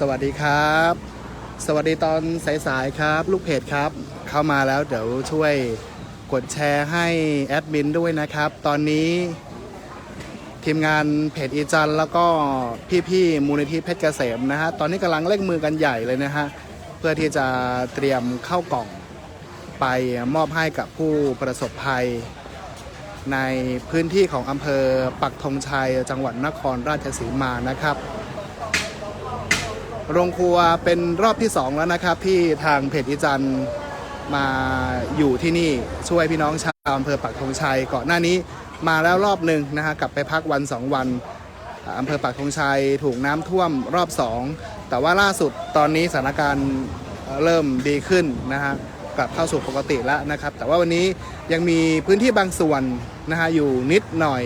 สวัสดีครับ สวัสดีตอนสายๆครับ ลูกเพจครับ เข้ามาแล้วเดี๋ยวช่วยกดแชร์ให้แอดมินด้วยนะครับ ตอนนี้ ทีมงานเพจอีจันแล้วก็พี่ๆมูลนิธิเพชรเกษมนะฮะตอนนี้กำลังเร่งมือกันใหญ่เลยนะฮะเพื่อที่จะเตรียมเข้ากล่องไปมอบให้กับผู้ประสบภัย ในพื้นที่ของอำเภอปักธงชัยจังหวัดนครราชสีมานะครับ โรงครัวเป็นรอบที่ 2 แล้วนะครับ ที่ทางเพจอีจันมาอยู่ที่นี่ช่วยพี่น้องชาวอำเภอปักธงชัยก่อนหน้านี้มาแล้วรอบหนึ่งนะฮะกลับไปพักวัน 2 วันอำเภอปักธงชัยถูกน้ำท่วมรอบ 2 แต่ว่าล่าสุดตอนนี้สถานการณ์เอ่อเริ่มดีขึ้นนะฮะกลับเข้าสู่ปกติแล้วนะครับ แต่ว่าวันนี้ยังมีพื้นที่บางส่วนนะฮะอยู่นิดหน่อย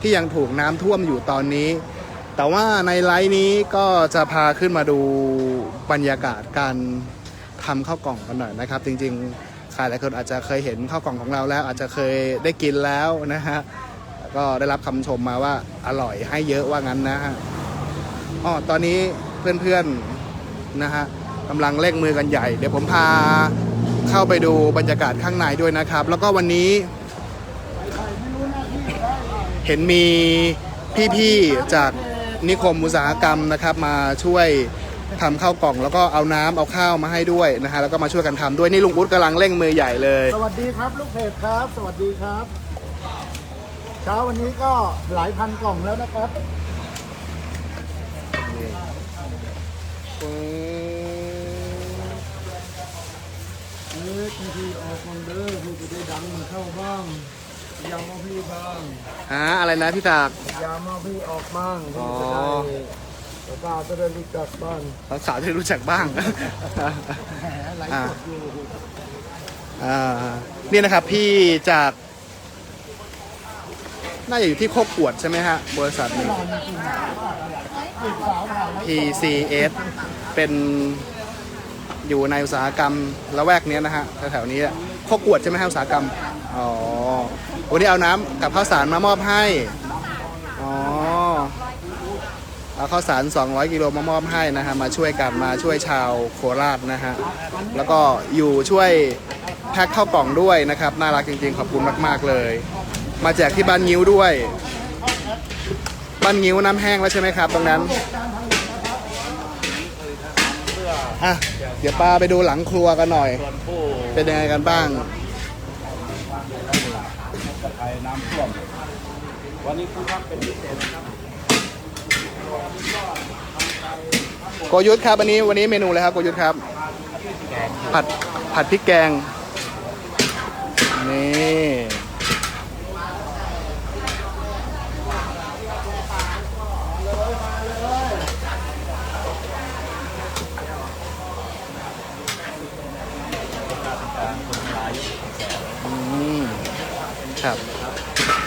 ที่ยังถูกน้ำท่วมอยู่ตอนนี้ แต่ว่าในไลฟ์นี้ก็จะพาขึ้นมาดูบรรยากาศการทำข้าวกล่องกันหน่อยนะครับ จริงๆใครหลายคนอาจจะเคยเห็นข้าวกล่องของเราแล้ว อาจจะเคยได้กินแล้วนะฮะก็ได้รับคำชมมาว่าอร่อยให้เยอะว่างั้นนะฮะอ๋อตอนนี้เพื่อนๆนะฮะกำลังเร่งมือกันใหญ่ เดี๋ยวผมพาเข้าไปดูบรรยากาศข้างในด้วยนะครับ แล้วก็วันนี้ เห็นมีพี่ๆจาก นิคมอุตสาหกรรมนะครับมาช่วยทำข้าวกล่องแล้วก็เอาน้ำเอาข้าวมาให้ด้วยนะฮะแล้วก็มาช่วยกันทำด้วยนี่ลุงอุ๊ดกำลังเร่งมือใหญ่เลย สวัสดีครับลูกเพจครับ สวัสดีครับ เช้าวันนี้ก็หลายพันกล่องแล้วนะครับเอ๊ะทีทีออกมันเด้อพี่จะได้ดังมันเข้าบ้าง ยามเอาพี่บ้างฮะอะไรนะพี่ตากยามเอาพี่ออกบ้างอ๋พี่อจะได้แล้วก็จะได้รู้จักบ้างสาวๆจะได้รู้จักบ้าง แหมหลายกดอยู่อ่านี่นะครับ พี่จาก น่าจะอยู่ที่โคกกวดใช่ไหมฮะ บริษัทนี้นอนจริงๆจีบสาวผ่านแล้ว PCS เป็นอยู่ในอุตสาหกรรมละแวกเนี้ยนะฮะแถวๆนี้อะโคกกวดใช่ไหมฮะอุตสาหกรรม อ๋อ วันนี้เอาน้ำกับข้าวสารมามอบให้ อ๋อ เอาข้าวสาร 200 กิโลมามอบให้นะฮะ มาช่วยกันมาช่วยชาวโคราชนะฮะ แล้วก็อยู่ช่วยแพ็คข้าวกล่องด้วยนะครับ น่ารักจริงๆ ขอบคุณมาก ๆ เลย มาแจกที่บ้านงิ้วด้วย บ้านงิ้วน้ำแห้งแล้วใช่ไหมครับ ตรงนั้นอะเดี๋ยวป้าไปดูหลังครัวกันหน่อย เป็นยังไงกันบ้าง น้ำท่วม วันนี้คือว่าเป็นพิเศษนะครับโกยุทธครับวันนี้วันนี้เมนูเลยครับโกยุทธครับ ผัดผัดพริกแกง นี่อืม ครับ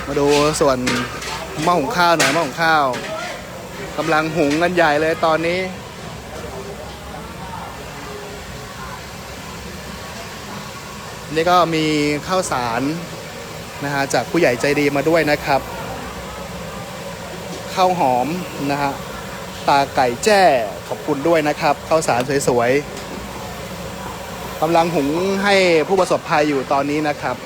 มาดูส่วนหม้อหุงข้าวหน่อยหม้อหุงข้าวกำลังหุงกันใหญ่เลยตอนนี้ นี่ก็มีข้าวสารนะฮะจากผู้ใหญ่ใจดีมาด้วยนะครับข้าวหอมนะฮะตาไก่แจ้ขอบคุณด้วยนะครับข้าวสารสวยๆกำลังหุงให้ผู้ประสบภัยอยู่ตอนนี้นะครับ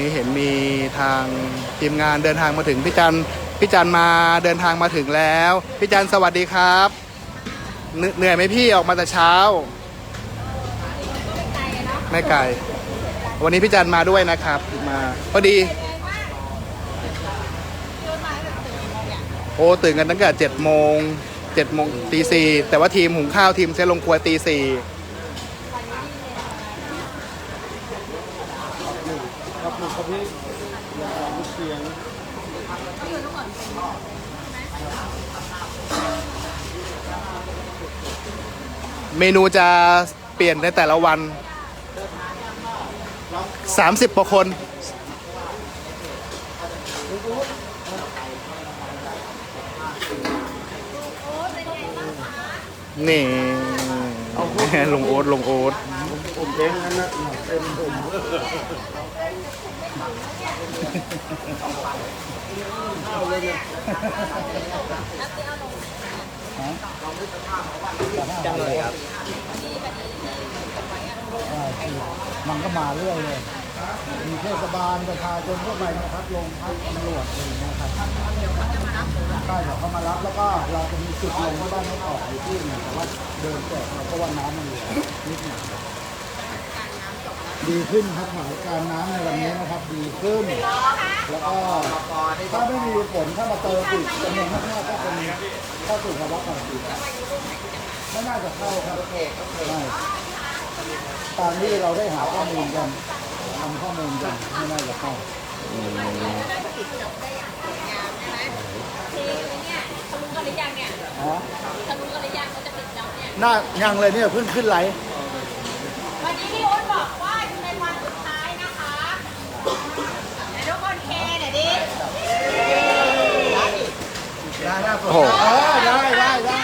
นี้เห็นมีทางทีมงานเดินทางมาถึงพี่จันพี่จันมาเดินทางมาถึงแล้วพี่จันสวัสดีครับเหนื่อยเหนื่อยไหมพี่ออกมาแต่เช้าไม่ไกลวันนี้พี่จันมาด้วยนะครับมาพอดี โอ้ตื่นกันตั้งแต่เจ็ดโมงเจ็ดโมงตีสี่แต่ว่าทีมหุงข้าวทีมเซลงครัวตีสี่ ครับหนึ่งครับพี่อยากลองเสียง เมนูจะเปลี่ยนในแต่ละวัน 30กว่าคน นี่ลงโอ๊ตลงโอ๊ตผมเองนั่นนะเป็นผม จังเลยครับมันก็มาเรื่อยเลย มีเทศบาลประชาชนทั่วไปนะครับลงพักตำรวจอะไรอย่างเงี้ยครับใช่เดี๋ยวเขามารับแล้วก็เราจะมีจุดลงที่บ้านไม่ออกอยู่ที่หนึงแต่ว่าเดินแจกเราก็ว่าน้ำมันเหลือนิดหน่อย ดีขึ้นครับสถานการณ์น้ำในวันนี้นะครับดีขึ้น แล้วก็ถ้าไม่มีฝนถ้ามาเติมอีกจำนวนมากๆก็เป็นเข้าสู่ภาวะปกติไม่น่าจะเข้าครับใช่ตามที่เราได้หาข้อมูลกันทำข้อมูลกันไม่น่าจะเข้าคือเนี่ยทะลุกันหรือยังเนี่ยทะลุกันหรือยังเขาจะติดจ็อบเนี่ยน่ายังเลยเนี่ยเพิ่งขึ้นไหลฟ์ วันนี้พี่โอ๊ตบอกว่าเป็นวันสุดท้ายนะคะไหนทุกคนเคหน่อยดิ โอ้โห เออได้ได้ได้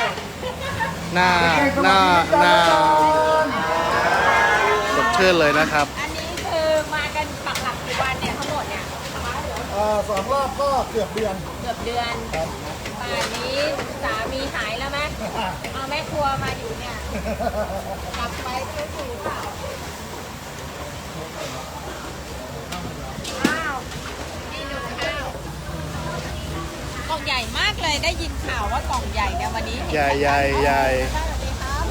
ห น้าหน้าหน้าสดชื่นเลยนะครับอันนี้คือมากันปักหลักกี่วันเนี่ยทั้งหมดเนี่ยเออสองรอบก็เกือบเดือนเกือบเดือนป่านนี้สามีหายแล้วไหมเอาแม่ครัวมาอยู่เนี่ยกลับไปช่วยถูเปล่าอ้าวนี่ดูข้าวกล่อง ใหญ่มากเลยได้ยินข่าวว่ากล่องใหญ่เนี่ยวันนี้เห็นใหญ่ใหญ่ใหญ่สวัสดีครับ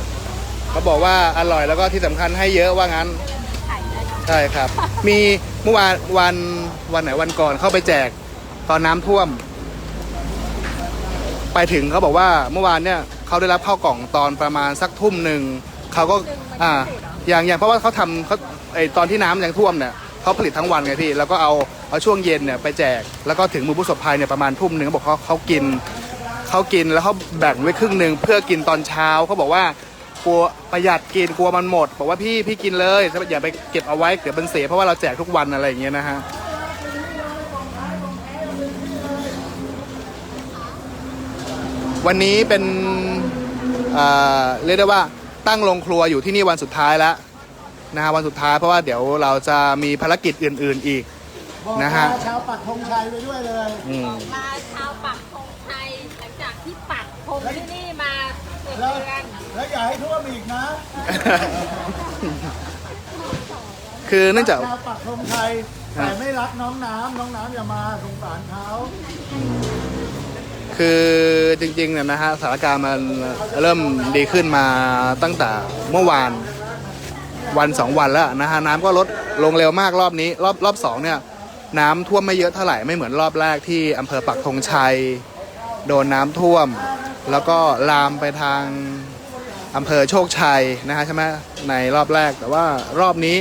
เขาบอกว่าอร่อยแล้วก็ที่สำคัญให้เยอะว่างั้น ไข่เลยใช่ครับ มีเมื่อวานวันวันไหนวันก่อนเข้าไปแจกตอนน้ำท่วม ไปถึงเขาบอกว่าเมื่อวานเนี่ยเขาได้รับข้าวกล่องตอนประมาณสักทุ่มหนึ่งเขาก็อ่าอย่างอย่างเพราะว่าเขาทำเขาไอตอนที่น้ำยังท่วมเนี่ยเขาผลิตทั้งวันไงพี่ แล้วก็เอา เอาช่วงเย็นเนี่ยไปแจกแล้วก็ถึงมือผู้ประสบภัยเนี่ยประมาณทุ่มหนึ่งเขาบอกเขาเขากินเขากินแล้วเขาแบ่งไว้ครึ่งหนึ่งเพื่อกินตอนเช้าเขาบอกว่ากลัวประหยัดกินกลัวมันหมด บอกว่าพี่พี่กินเลยอย่าไปเก็บเอาไว้เดี๋ยวมันเสียเพราะว่าเราแจกทุกวันอะไรอย่างเงี้ยนะฮะวันนี้เป็นเอ่อเรียกได้ว่าตั้งโรงครัวอยู่ที่นี่วันสุดท้ายแล้วนะฮะวันสุดท้ายเพราะว่าเดี๋ยวเราจะมีภารกิจอื่น ๆ อีก บอกนะฮะ ลาชาวปักธงชัยไปด้วยเลย อืมมาชาวปักธงชัยหลังจากที่ปักธงที่นี่มาเกือบแล้วเดือนแล้วอย่าให้ท่วมอีกนะคือเนื่องจาก ชาวปักธงชัยแต่ไม่รักน้องน้ำน้องน้ำอย่ามาสงสารเขาคือจริงๆเนี่ยนะฮะสถานการณ์มันเริ่มดีขึ้นมาตั้งแต่เมื่อวานวันสองวันแล้วนะฮะน้ำก็ลดลงเร็วมากรอบนี้ รอบรอบสองเนี่ย น้ำท่วมไม่เยอะเท่าไหร่ไม่เหมือนรอบแรกที่อำเภอปักธงชัย โดนน้ำท่วม แล้วก็ลามไปทางอำเภอโชคชัยนะฮะใช่ไหมในรอบแรกแต่ว่ารอบนี้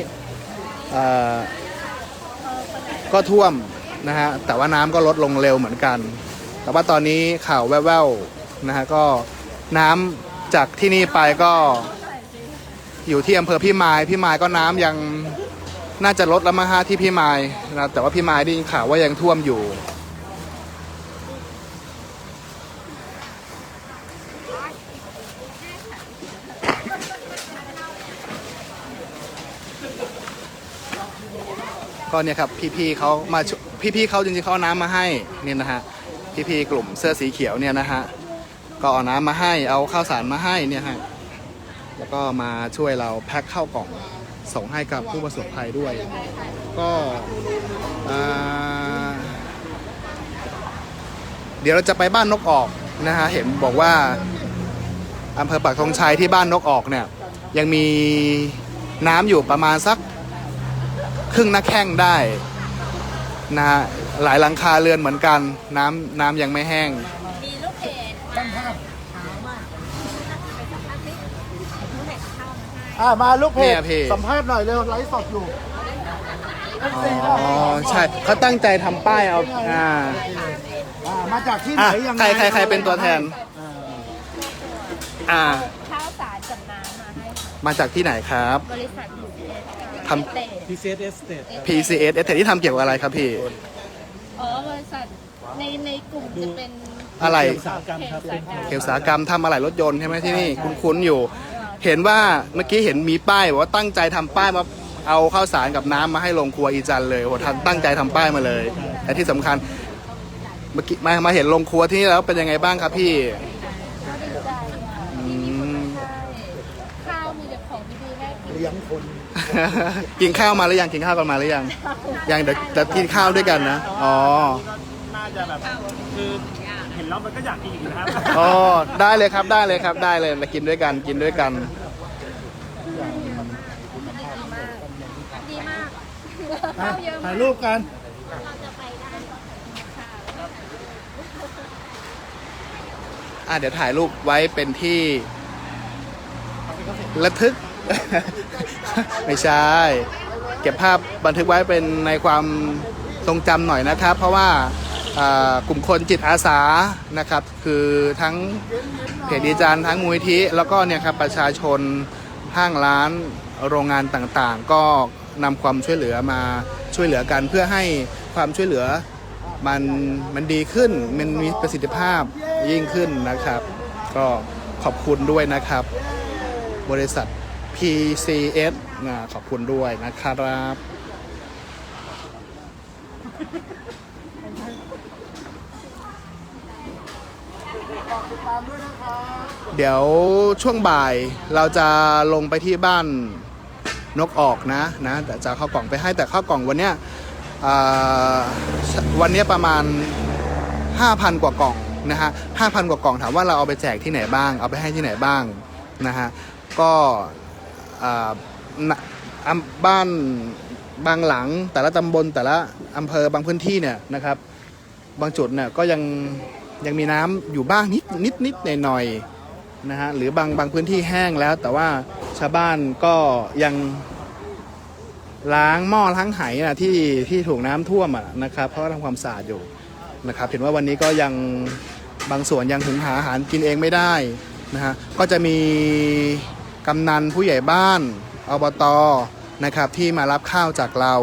ก็ท่วมนะฮะแต่ว่าน้ำก็ลดลงเร็วเหมือนกัน แต่ว่าตอนนี้ข่าวแว่วๆนะฮะก็น้ำจากที่นี่ไปก็อยู่ที่อำเภอพี่มายพี่มายก็น้ำยัง น่าจะลดแล้วมั้งฮะที่พี่ไมายนะแต่ว่าพี่ไมายได้ยินข่าวว่ายังท่วมอยู่ ก็เนี่ยครับพี่ๆเขามาช่พี่ๆเขาจริงๆเขาเอาน้ำมาให้เนี่ยนะฮะพี่ๆกลุ่มเสื้อสีเขียวเนี่ยนะฮะก็เอาน้ำมาให้เอาข้าวสารมาให้เนี่ยฮะแล้วก็มาช่วยเราแพ็คข้าวกล่อง ส่งให้กับผู้ประสบภัยด้วย ก็เดี๋ยวเราจะไปบ้านนกออกนะฮะเห็นบอกว่าอำเภอปักธงชัยที่บ้านนกออกเนี่ย ยังมีน้ำอยู่ประมาณสักครึ่งหน้าแข้งได้นะฮะหลายหลังคาเรือนเหมือนกัน น้ำน้ำยังไม่แห้ง มีลูกเพจมาถามว่าไปสัมภาษณ์สิลูกเพจเข้ามาให้ อ่ามาลูกเพเนี่จยเพจ สัมภาษณ์หน่อยเร็วไลฟ์สดอยู่อ๋อใช่เขาตั้งใจทำป้ายเอาอ่า อ่ามาจากที่ไหนอะยังไงใครใครใครเป็นตัวแทน อ่าข้าวสารกับน้ำมาให้ค่ะมาจากที่ไหนครับ บริษัทยูเอสทำ เตะพีเซเอสเตท PCS เอสที่ทำเกี่ยวกับอะไรครับพี่ อ๋อบริษัทในในกลุ่มจะเป็นอะไร อุตสาหกรรมครับ เขตอุตสาหกรรมเกี่ยวกับอุตสาหกรรมทำอะไรรถยนต์ใช่ไหมที่นี่ คุ้นๆอยู่ เห็นว่าเมื่อกี้เห็นมีป้ายบอกว่าตั้งใจทำป้ายมาเอาข้าวสารกับน้ำมาให้โรงครัวอีจันเลยโอ้ท่านตั้งใจทำป้ายมาเลยแต่ที่สำคัญเมื่อกี้มามาเห็นโรงครัวที่นี่แล้วเป็นยังไงบ้างครับพี่ก็ดีใจอะอืมใช่ข้าวมีแต่ของดีๆแม่กินเลี้ยงคนกินข้าวมาหรือยังกินข้าวกันมาหรือยังยังเดี๋ยวจะกินข้าวด้วยกันนะอ๋อน่าจะแบบคือเห็น แล้วมันก็อยากกินอีกนะครับอ๋อได้เลยครับได้เลยครับได้เลยมากินด้วยกันกินด้วยกัน ดีมากอะข้าวเยอะถ่ายมากรูปกัน เราจะไปได้อะเดี๋ยวถ่ายรูปไว้เป็นที่ระทึก ไม่ใช่ เก็บภาพบันทึกไว้เป็นในความทรงจำหน่อยนะครับ เพราะว่าอ่า กลุ่มคนจิตอาสานะครับ คือทั้งเพจดีจานทั้งมูลนิธิแล้วก็เนี่ยครับประชาชนห้างร้านโรงงานต่างๆ ก็นำความช่วยเหลือมาช่วยเหลือกันเพื่อให้ความช่วยเหลือมันมันดีขึ้นมันมีประสิทธิภาพยิ่งขึ้นนะครับ ก็ขอบคุณด้วยนะครับ บริษัท PCS นะขอบคุณด้วยนะครับ เดี๋ยวช่วงบ่ายเราจะลงไปที่บ้านนกออกนะนะแต่จะเข้าวกล่องไปให้แต่ข้าวกล่องวันเนี้ยวันนี้ประมาณ 5,000 กว่ากล่องนะฮะ5,000กว่ากล่องถามว่าเราเอาไปแจกที่ไหนบ้าง เอาไปให้ที่ไหนบ้างนะฮะก็บ้านบางหลังแต่ละตำบลแต่ละอำเภอบางพื้นที่เนี่ยนะครับ บางจุดเนี่ยก็ยัง ยังมีน้ำอยู่บ้างนิดนิดนิดหน่อยหน่อยนะฮะหรือบางบางพื้นที่แห้งแล้ว แต่ว่าชาวบ้านก็ยังล้างหม้อล้างไหนะที่ที่ถูกน้ำท่วมอะนะครับเพราะว่าทำความสะอาดอยู่นะครับเห็นว่าวันนี้ก็ยังบางส่วนยังหุงหาอาหารกินเองไม่ได้นะฮะก็จะมีกำนันผู้ใหญ่บ้านอบตนะครับที่มารับข้าวจากเรา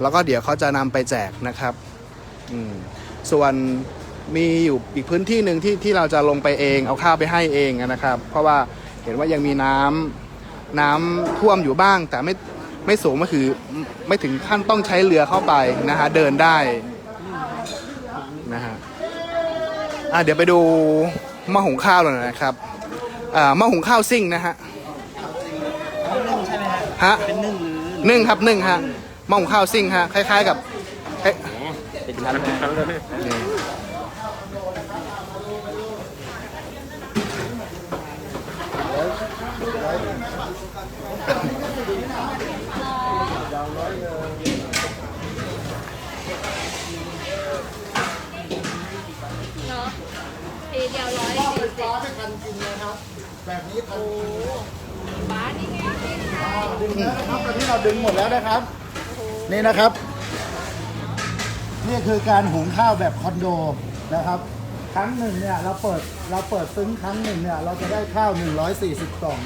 แล้วก็เดี๋ยวเขาจะนำไปแจกนะครับส่วน มีอยู่อีกพื้นที่หนึ่งที่ที่เราจะลงไปเอง เอาข้าวไปให้เองนะครับ เพราะว่าเห็นว่ายังมีน้ำน้ำท่วมอยู่บ้าง แต่ไม่ไม่สูงไม่คือไม่ถึงขั้นต้องใช้เรือเข้าไปนะฮะเดินได้นะฮะอะเดี๋ยวไปดูหม้อหุงข้าวหน่อยนะครับอ่าหม้อหุงข้าวซิ่งนะฮะนึ่งใช่ไหมฮะเป็นนึ่งหรือนึ่งครับนึ่งฮะหม้อหุงข้าวซิ่งฮะคล้าย ๆกับเอ๊ะเป็นชั้นเป็นชั้นเลย นี่ เนาะทีเดียวร้อยสี่สิบ ฟ้าไม่ทันกินเลยครับ แบบนี้ทันกิน บ้านนี่ไงกินค่ะ ดึงแล้วนะครับตอนนี้เราดึงหมดแล้วนะครับ นี่นะครับ นี่คือการหุงข้าวแบบคอนโดนะครับ ครั้งหนึ่งเนี่ยเราเปิดเราเปิดซึ้งครั้งหนึ่งเนี่ยเราจะได้ข้าว 140กล่อง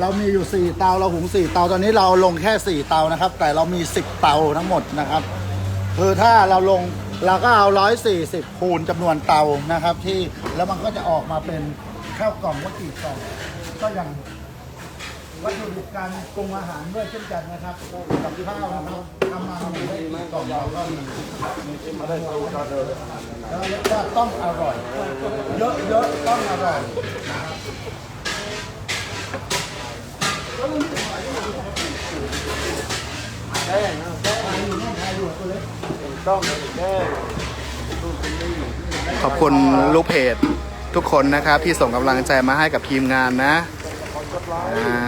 เรามีอยู่ 4 เตาเราหุง 4 เตาตอนนี้เราลงแค่ 4 เตานะครับ แต่เรามี 10 เตาทั้งหมดนะครับคือถ้าเราลงเราก็เอา 140 คูณจำนวนเตานะครับ ที่แล้วมันก็จะออกมาเป็น ข้าวกล่องว่ากี่กล่อง ก็อย่างวัตถุดิบการปรุงอาหารด้วยเช่นกันนะครับกับข้าวนะครับทำมาได้กี่กล่องเราก็มีแล้วเรียกว่าต้องอร่อย เยอะๆต้องอร่อยต้องแก้ขอบคุณลูกเพจ ทุกคนนะครับที่ส่งกำลังใจมาให้กับทีมงานนะอ่า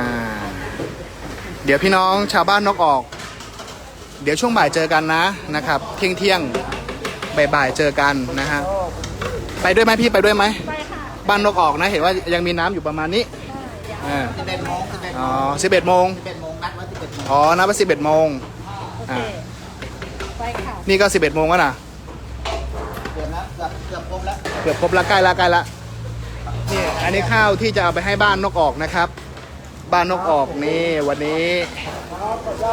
เดี๋ยวพี่น้องชาวบ้านนกออก เดี๋ยวช่วงบ่ายเจอกันนะนะครับ เที่ยงเที่ยงๆบ่ายๆเจอกันนะฮะไปด้วยไหมพี่ไปด้วยไหมไปค่ะบ้านนกออกนะเห็นว่ายังมีน้ำอยู่ประมาณนี้อ่าสิบเอ็ดโมงสิบเอ็ดอ๋อสิบเอ็ดโมงสิบเอ็ดโมงนัดไว้สิบเอ็ดโมงอ๋อนับว่าสิบเอ็ดโมงโอเค อ่าไปค่ะ นี่ก็สิบเอ็ดโมงแล้วนะ เกือบครบละใกล้ละใกล้ละนี่อันนี้ข้าวที่จะเอาไปให้บ้านนกออกนะครับ บ้านนกออกนี่วันนี้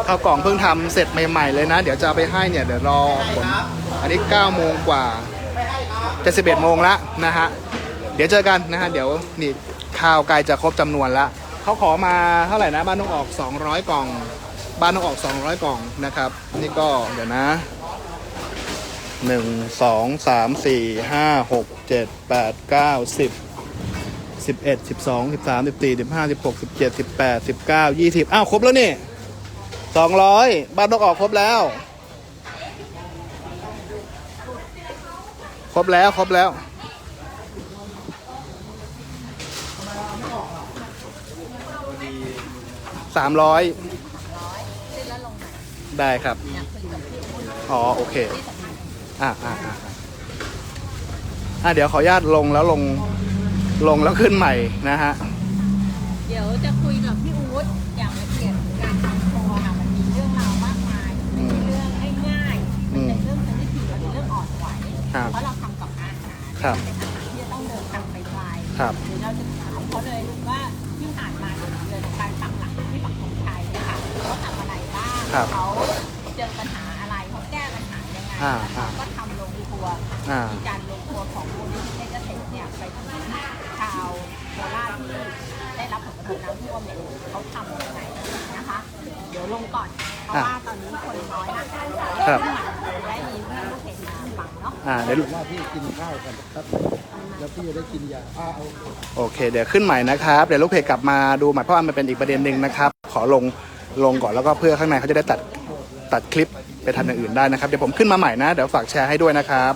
ข้าวกล่องเพิ่งทำเสร็จใหม่ๆเลยนะ เดี๋ยวจะเอาไปให้เนี่ยเดี๋ยวรอผลอันนี้9โมงกว่าจะ11โมงละนะฮะเดี๋ยวเจอกันนะฮะเดี๋ยวนี่ข้าวใกล้จะครบจำนวนละเขาขอมาเท่าไหร่นะบ้านนกออก 200 กล่อง บ้านนกออก 200 กล่องนะครับ นี่ก็เดี๋ยวนะ หนึ่งสองสามสี่ห้าหกเจ็ดแปดเก้าสิบสิบเอ็ดสิบสองสิบสามสิบสี่สิบห้าสิบหกสิบเจ็ดสิบแปดสิบเก้ายี่สิบอ้าว ครบแล้วนี่สองร้อยบ้านนกออกครบแล้ว ครบแล้ว ครบแล้วสามร้อยได้ครับ อ๋อ โอเค อ่าอ่าอ่าอ่าเดี๋ยวขออนุญาตลงแล้วลงลงแล้วขึ้นใหม่นะฮะ เดี๋ยวจะคุยกับพี่อู๊ดอย่างละเอียดการทำครัวค่ะมันมีเรื่องราวมากมายมันเป็นเรื่องง่ายๆมันเป็นเรื่องชนิดที่มันเป็นเรื่องอ่อนไหวครับเพราะเราทำกับอาหารครับเป็นอาหารที่จะต้องเดินทางไปไกลครับ หรือเราจะถามเขาเลยว่าที่ผ่านมาเดือนของการปักหลักที่ปักธงชัยเนี่ยค่ะเขาทำอะไรบ้างครับ เขาเจอปัญหาอะไรเขาแก้ปัญ หายังไงอ่าแล้วเขาก็ทำโรงครัวอ่ามีการลงครัวของมูลนิธิเกษตรเนี่ยไปถึงชาวโคราชที่ได้รับผลกระทบน้ำท่วมเนี่ยเขาทำยังไงนะคะ เดี๋ยวลงก่อน เพราะว่าตอนนี้คนน้อยนะครับ ได้มีเพื่อนลูกเพจมาฟังเนาะ อ่าเดี๋ยวว่าพี่กินข้าวกันครับ แล้วพี่จะได้กินยาอ่าเอาโอเค เดี๋ยวขึ้นใหม่นะครับ เดี๋ยวลูกเพจกลับมาดูใหม่เพราะว่ามันเป็นอีกประเด็นหนึ่งนะครับ ขอลงลงก่อนแล้วก็เพื่อข้างในเขาจะได้ตัดตัดคลิปไป ทำอย่างอื่นได้นะครับ เดี๋ยวผมขึ้นมาใหม่นะ เดี๋ยวฝากแชร์ให้ด้วยนะครับ